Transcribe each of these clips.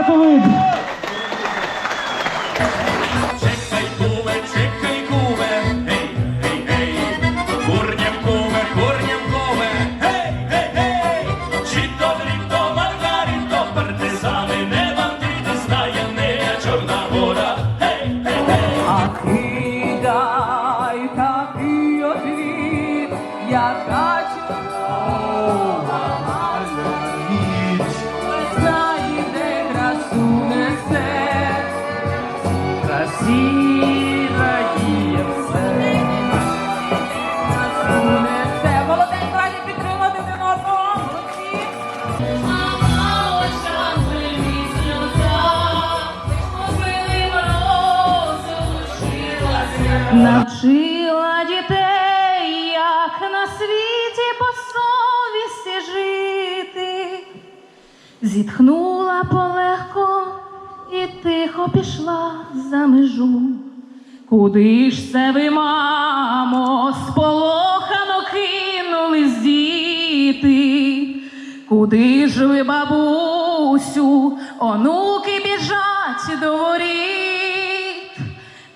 Tatawid. Навчила дітей, як на світі по совісті жити, зітхнула полегко і тихо пішла за межу. Куди ж це ви, мамо, сполохано кинулись діти? Куди ж ви, бабусю, онуки біжать до воріт?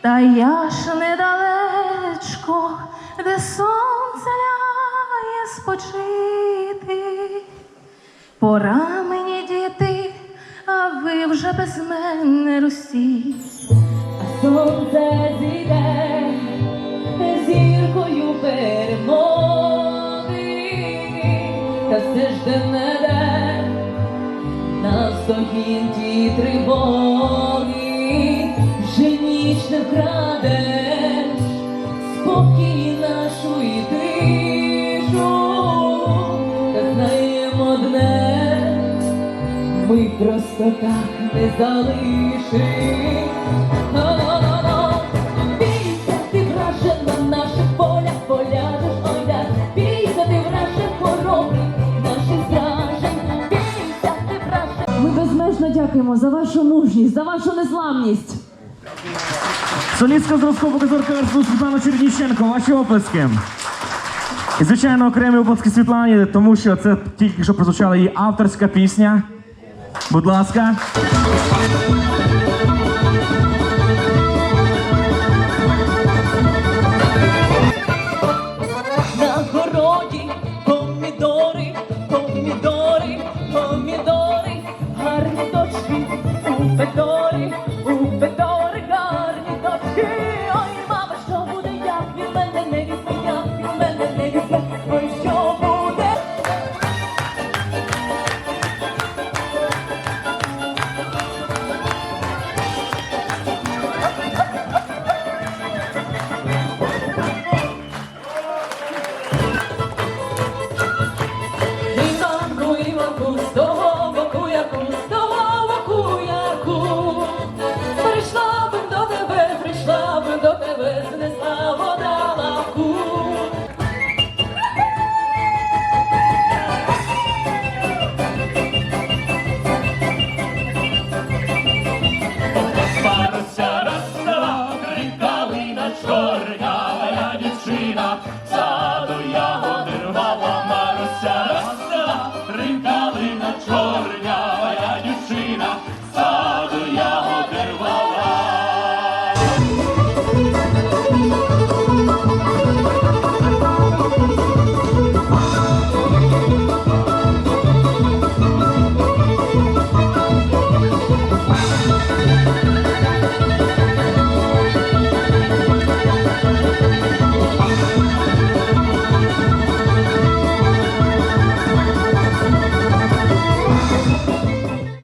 Та я ж недалечко, де сонце ляє спочити. Пора мені діти, а ви вже без мене ростіть. Сонце зійде зіркою перемоги, та все ж де не де на стогінті тривоги, ніч не вкрадеш, спокій нашу і тишу, та знаємо одне, ми просто так не безмежно дякуємо за вашу мужність, за вашу незламність. Солістка зразкового казорка Світлана Черніщенко, ваші описки. І, звичайно, окремі оплески Світлані, тому що це тільки що прозвучала її авторська пісня. Будь ласка. Помідори, гарні дочки у.